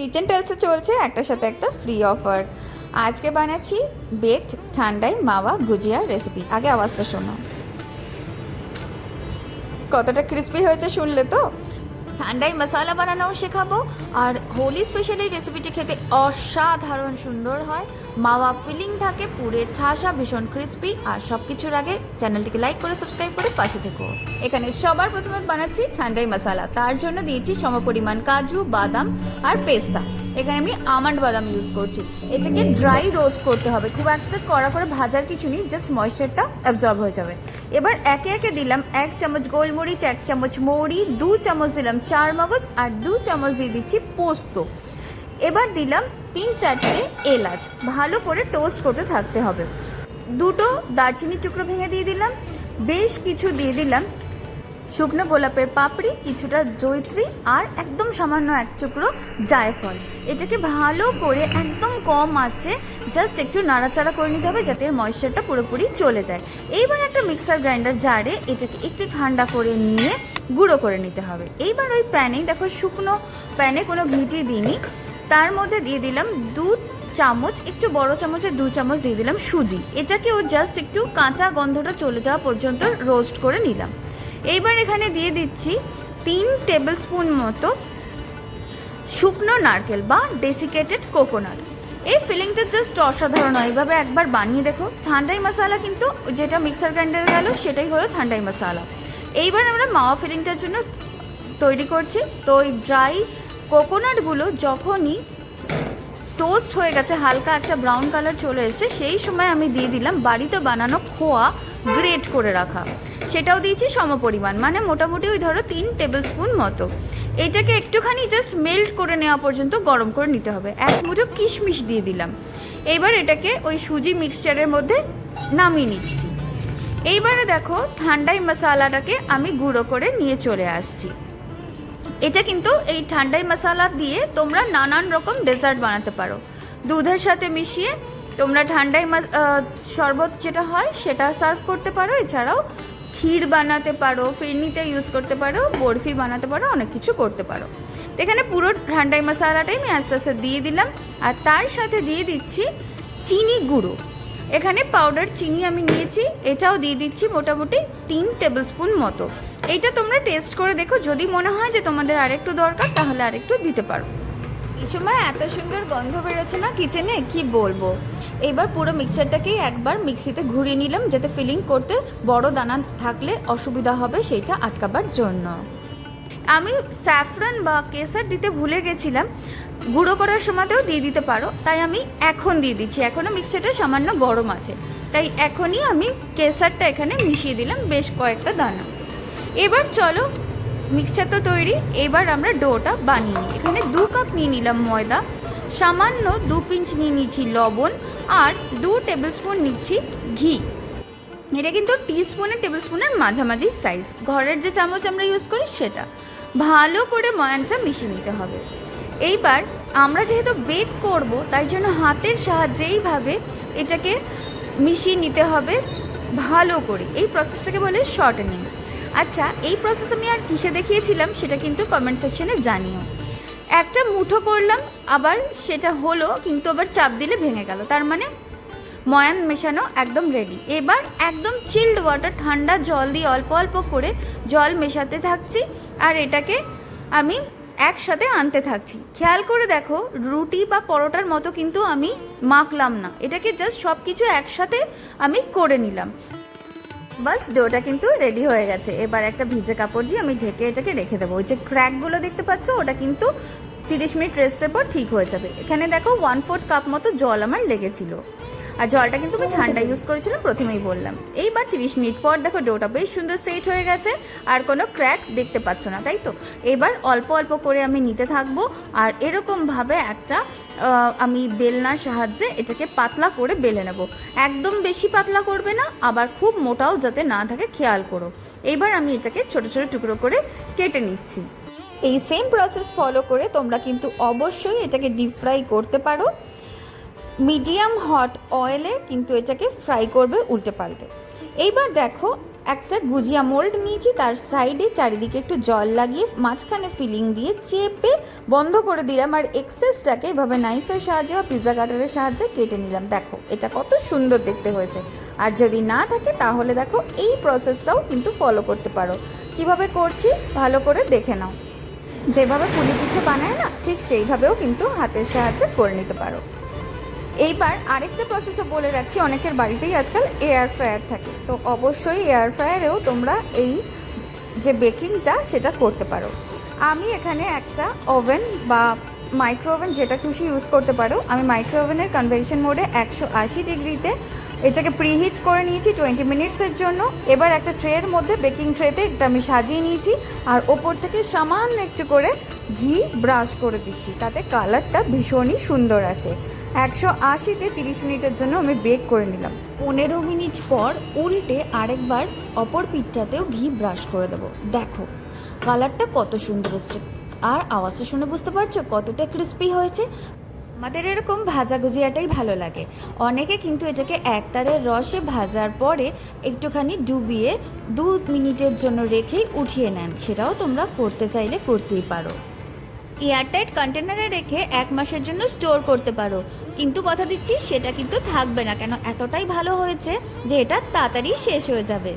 Kitchen টেলসে চলছে একটার সাথে একটা ফ্রি অফার আজকে বানাচ্ছি বেকড ঠান্ডাই মাওয়া গুজিয়া রেসিপি আগে আওয়াজটা শোনো। কতটা ক্রিস্পি হয়েছে শুনলে তো? ঠান্ডাই মশালা বানানোও শেখাবো, আর হোলি স্পেশালি রেসিপিটি খেতে অসাধারণ সুন্দর হয়। মাওয়া ফিলিং থাকে পুরে ঠাসা, ভীষণ ক্রিস্পি আর সব কিছুর আগে চ্যানেলটিকে লাইক করে সাবস্ক্রাইব করে পাশে থেকো। এখানে সবার প্রথমে বানাচ্ছি ঠান্ডাই মশালা তার জন্য দিয়েছি সমপরিমাণ কাজু, বাদাম আর পেস্তা। এখানে আমি আমন্ড বাদাম ইউজ করছি। এটাকে ড্রাই রোস্ট করতে হবে। খুব একটা কড়া করে ভাজার কিছু নেই জাস্ট ময়েশ্চারটা অ্যাবজর্ব হয়ে যাবে। এবার একে একে দিলাম এক চামচ গোলমরিচ, এক চামচ মৌরি, দু চামচ দিলাম চার মগজ আর দু চামচ দিয়ে দিচ্ছি পোস্ত। এবার দিলাম তিন চারটে এলাচ ভালো করে টোস্ট করতে থাকতে হবে। দুটো দারচিনির টুকরো ভেঙে দিয়ে দিলাম, বেশ কিছু দিয়ে দিলাম। শুকনো গোলাপের পাপড়ি, কিছুটা জৈত্রী আর একদম সামান্য এক টুকরো জায়ফল। এটাকে ভালো করে একদম কম আছে জাস্ট একটু নাড়াচাড়া করে নিতে হবে যাতে ময়েশ্চারটা পুরোপুরি চলে যায়। এইবার একটা মিক্সার গ্রাইন্ডার জারে এটাকে একটু ঠান্ডা করে নিয়ে গুঁড়ো করে নিতে হবে। এইবার ওই প্যানেই দেখো শুকনো প্যানে কোনো ঘিটি দিইনি। তার মধ্যে দিয়ে দিলাম দু চামচ, একটু বড় চামচের দু চামচ দিয়ে দিলাম সুজি। এটাকেও জাস্ট একটু কাঁচা গন্ধটা চলে যাওয়া পর্যন্ত রোস্ট করে নিলাম। এইবার এখানে দিয়ে দিচ্ছি তিন টেবিল স্পুন মতো শুকনো নারকেল বা ডেসিকেটেড কোকোনাট এই ফিলিংটা জাস্ট অসাধারণ এইভাবে একবার বানিয়ে দেখো। ঠান্ডাই মশালা কিন্তু যেটা মিক্সার গ্রাইন্ডারে গেল, সেটাই হলো ঠান্ডাই মশালা। এইবার আমরা মাওয়া ফিলিংটার জন্য তৈরি করছি। তো ওই ড্রাই কোকোনাটগুলো যখনই টোস্ট হয়ে গেছে, হালকা একটা ব্রাউন কালার চলে এসেছে, সেই সময় আমি দিয়ে দিলাম বাড়িতে বানানো খোয়া গ্রেট করে রাখা। সেটাও দিয়েছি সমপরিমাণ মানে মোটামুটি ওই ধরো তিন টেবিল স্পুন মতো। এটাকে একটুখানি জাস্ট মেল্ট করে নেওয়া পর্যন্ত গরম করে নিতে হবে। এক মুঠো কিশমিশ দিয়ে দিলাম। এইবার এটাকে ওই সুজি মিক্সচারের মধ্যে নামিয়ে নিচ্ছি। এইবারে দেখো ঠান্ডাই মশালাটাকে আমি গুঁড়ো করে নিয়ে চলে আসছি। এটা কিন্তু এই ঠান্ডাই মশালা দিয়ে তোমরা নানান রকম ডেজার্ট বানাতে পারো। দুধের সাথে মিশিয়ে তোমরা ঠান্ডাই শরবত যেটা হয় সেটা সার্ভ করতে পারো। এছাড়াও ক্ষীর বানাতে পারো, ফিরনিতে ইউজ করতে পারো, বরফি বানাতে পারো, অনেক কিছু করতে পারো। এখানে পুরো ঠান্ডাই মশালাটাই আমি আস্তে আস্তে দিয়ে দিলাম। আর তার সাথে দিয়ে দিচ্ছি চিনি গুঁড়ো। এখানে পাউডার চিনি আমি নিয়েছি। এটাও দিয়ে দিচ্ছি মোটামুটি তিন টেবিল স্পুন মতো। এইটা তোমরা টেস্ট করে দেখো। যদি মনে হয় যে তোমাদের আরেকটু দরকার তাহলে আরেকটু দিতে পারো। এই সময় এত সুন্দর গন্ধ বেরোচ্ছে না কিচেনে? কি বলব? এবার পুরো মিক্সচারটাকেই একবার মিক্সিতে ঘুরিয়ে নিলাম যাতে ফিলিং করতে বড় দানা থাকলে অসুবিধা হবে সেইটা আটকাবার জন্য। আমি স্যাফরান বা কেসার দিতে ভুলে গেছিলাম। গুঁড়ো করার সময়তেও দিয়ে দিতে পারো তাই আমি এখন দিয়ে দিচ্ছি। এখনও মিক্সচারটা সামান্য গরম আছে। তাই এখনই আমি কেসারটা এখানে মিশিয়ে দিলাম বেশ কয়েকটা দানা। এবার চলো মিক্সার তো তৈরি, এবার আমরা ডোটা বানিয়ে নিই। এখানে দু কাপ নিয়ে নিলাম ময়দা, সামান্য দু পিঞ্চ নিয়ে নিচ্ছি লবণ, আর দু টেবিল স্পুন নিচ্ছি ঘি। এটা কিন্তু টিস্পুনের টেবিল স্পুনের মাঝামাঝি সাইজ ঘরের যে চামচ আমরা ইউজ করি, সেটা। ভালো করে ময়ানটা মিশিয়ে নিতে হবে। এইবার আমরা যেহেতু বেক করব, তাই জন্য হাতের সাহায্যে এইভাবে এটাকে মিশিয়ে নিতে হবে ভালো করে। এই প্রসেসটাকে বলে শর্টেনিং আচ্ছা এই প্রসেস আমি আর কিসে দেখিয়েছিলাম সেটা কিন্তু কমেন্ট সেকশনে জানিও। একটা মুঠো করলাম, আবার সেটা হলো, কিন্তু আবার চাপ দিলে ভেঙে গেল। তার মানে ময়ান মেশানো একদম রেডি এবার একদম চিল্ড ওয়াটার ঠান্ডা জল দিয়ে অল্প অল্প করে জল মেশাতে থাকছি, আর এটাকে আমি একসাথে আনতে থাকছি। খেয়াল করে দেখো, রুটি বা পরোটার মতো কিন্তু আমি মাখলাম না। এটাকে জাস্ট সব কিছু একসাথে আমি করে নিলাম। বাস, ডোটা কিন্তু রেডি হয়ে গেছে। এবার একটা ভিজে কাপড় দিয়ে আমি ঢেকে এটাকে রেখে দেবো। ওই যে ক্র্যাকগুলো দেখতে পাচ্ছ, ওটা কিন্তু তিরিশ মিনিট রেস্টের পর ঠিক হয়ে যাবে। এখানে দেখো ওয়ান ফোর্থ কাপ মতো জল আমার লেগেছিল। আর জলটা কিন্তু আমি ঠান্ডা ইউজ করেছিলাম প্রথমেই বললাম। এইবার তিরিশ মিনিট পর দেখো ডোটা বেশ সুন্দর সেট হয়ে গেছে, আর কোনো ক্র্যাক দেখতে পাচ্ছ না, তাই তো? এবার অল্প অল্প করে আমি নিতে থাকব, আর এরকমভাবে একটা আমি বেলনার সাহায্যে এটাকে পাতলা করে বেলে নেব। একদম বেশি পাতলা করবে না, আবার খুব মোটাও যাতে না থাকে, খেয়াল করো। এবার আমি এটাকে ছোট ছোট টুকরো করে কেটে নিচ্ছি। এই সেম প্রসেস ফলো করে তোমরা কিন্তু অবশ্যই এটাকে ডিপ ফ্রাই করতে পারো। মিডিয়াম হট অয়েলে কিন্তু এটাকে ফ্রাই করবে উল্টে পাল্টে। এইবার দেখো, একটা গুজিয়া মোল্ড নিয়েছি, তার সাইডে চারিদিকে একটু জল লাগিয়ে মাঝখানে ফিলিং দিয়ে চেপে বন্ধ করে দিলাম আর এক্সেসটাকে এভাবে নাইফের সাহায্যে বা পিৎজা কাটারের সাহায্যে কেটে নিলাম। দেখো, এটা কত সুন্দর দেখতে হয়েছে। আর যদি না থাকে, তাহলে দেখো, এই প্রসেসটাও কিন্তু ফলো করতে পারো। কীভাবে করছি, ভালো করে দেখে নাও। যেভাবে পুলি পিঠে বানায় না, ঠিক সেইভাবেও কিন্তু হাতের সাহায্যে করে নিতে পারো। এইবার আরেকটা প্রসেসও বলে রাখছি, অনেকের বাড়িতেই আজকাল এয়ার ফ্রায়ার থাকে। তো অবশ্যই এয়ার ফ্রায়ারেও তোমরা এই যে বেকিংটা সেটা করতে পারো। আমি এখানে একটা ওভেন বা মাইক্রো ওভেন যেটা খুশি ইউজ করতে পারো। আমি মাইক্রো ওভেনের কনভেকশন মোডে একশো আশি ডিগ্রিতে এটাকে প্রিহিট করে নিয়েছি টোয়েন্টি মিনিটসের জন্য। এবার একটা ট্রের মধ্যে বেকিং ট্রেতে এটা আমি সাজিয়ে নিয়েছি। আর ওপর থেকে সামান্য একটু করে ঘি ব্রাশ করে দিচ্ছি। তাতে কালারটা ভীষণই সুন্দর আসে। একশো আশিতে তিরিশ মিনিটের জন্য আমি বেক করে নিলাম। পনেরো মিনিট পর উল্টে আরেকবার অপর পিঠটাতেও ঘি ব্রাশ করে দেবো। দেখো, কালারটা কত সুন্দর এসছে। আর আওয়াজটা শুনে বুঝতে পারছ কতটা ক্রিস্পি হয়েছে? আমাদের এরকম ভাজা গুজিয়াটাই ভালো লাগে। অনেকে কিন্তু এটাকে একতারের রসে ভাজার পরে একটুখানি ডুবিয়ে দু মিনিটের জন্য রেখেই উঠিয়ে নেন। সেটাও তোমরা করতে চাইলে করতেই পারো। এয়ারটাইট কন্টেনারে রেখে এক মাসের জন্য স্টোর করতে পারো। কিন্তু কথা দিচ্ছি, সেটা কিন্তু থাকবে না। কেন? এতটাই ভালো হয়েছে যে এটা তাড়াতাড়ি শেষ হয়ে যাবে।